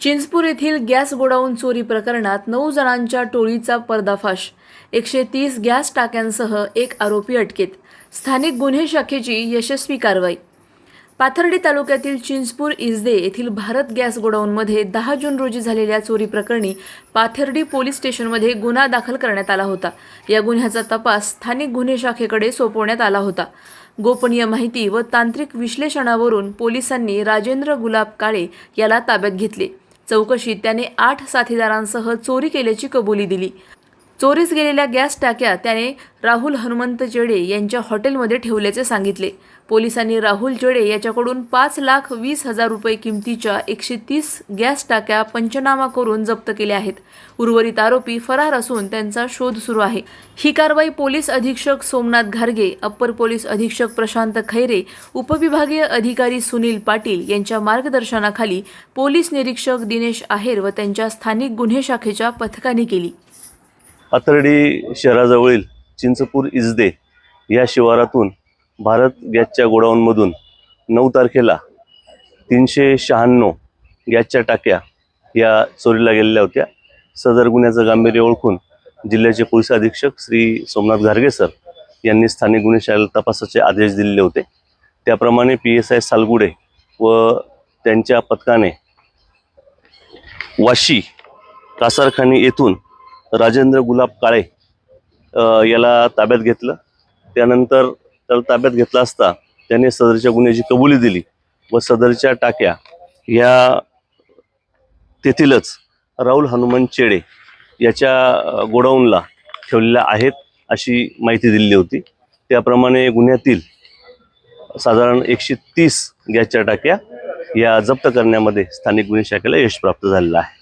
चिंचपूर येथील gas godown चोरी प्रकरणात नऊ जणांच्या टोळीचा पर्दाफाश. एकशे तीस गॅस टाक्यांसह एक आरोपी अटकेत. स्थानिक गुन्हे शाखेची यशस्वी कारवाई. पाथर्डी तालुक्यातील चिंचपूर इजदे येथील भारत गॅस गोडाऊनमध्ये दहा जून रोजी झालेल्या चोरी प्रकरणी पाथर्डी पोलीस स्टेशनमध्ये गुन्हा दाखल करण्यात आला होता. या गुन्ह्याचा तपास स्थानिक गुन्हे शाखेकडे सोपवण्यात आला होता. गोपनीय माहिती व तांत्रिक विश्लेषणावरून पोलिसांनी राजेंद्र गुलाब काळे याला ताब्यात घेतले. चौकशीत त्याने आठ साथीदारांसह चोरी केल्याची कबुली दिली. चोरीस गेलेल्या गॅस टाक्या त्याने राहुल हनुमंत जेडे यांच्या हॉटेलमध्ये ठेवल्याचे सांगितले. पोलिसांनी राहुल जेडे याच्याकडून पाच लाख वीस हजार रुपये किमतीच्या एकशे तीस गॅस टाक्या पंचनामा करून जप्त केल्या आहेत. उर्वरित आरोपी फरार असून त्यांचा शोध सुरू आहे. ही कारवाई पोलीस अधीक्षक सोमनाथ घारगे अप्पर पोलीस अधीक्षक प्रशांत खैरे उपविभागीय अधिकारी सुनील पाटील यांच्या मार्गदर्शनाखाली पोलीस निरीक्षक दिनेश आहेर व त्यांच्या स्थानिक गुन्हे शाखेच्या पथकाने केली. आतर्डी शहराजवळील चिंचपूर इजदे या शिवारातून भारत गॅसच्या गोडाऊनमधून नऊ तारखेला तीनशे शहाण्णव गॅसच्या टाक्या या चोरीला गेलेल्या होत्या. सदर गुन्ह्याचं गांभीर्य ओळखून जिल्ह्याचे पोलीस अधीक्षक श्री सोमनाथ घारगे सर यांनी स्थानिक गुन्हे शाळेला तपासाचे आदेश दिलेले होते. त्याप्रमाणे पी एस आय सालगुडे व त्यांच्या पथकाने वाशी कासारखानी येथून राजेंद्र गुलाब काळे याला ताब्यात घेतलं. त्यानंतर त्याला ताब्यात घेतला असता त्याने सदरच्या गुन्ह्याची कबुली दिली व सदरच्या टाक्या ह्या तेथीलच राहुल हनुमान चेडे याच्या गोडाऊनला ठेवलेल्या आहेत अशी माहिती दिलेली होती. त्याप्रमाणे गुन्ह्यातील साधारण एकशे तीस गॅसच्या टाक्या या जप्त करण्यामध्ये स्थानिक गुन्हे शाखेला यश प्राप्त झालेलं आहे.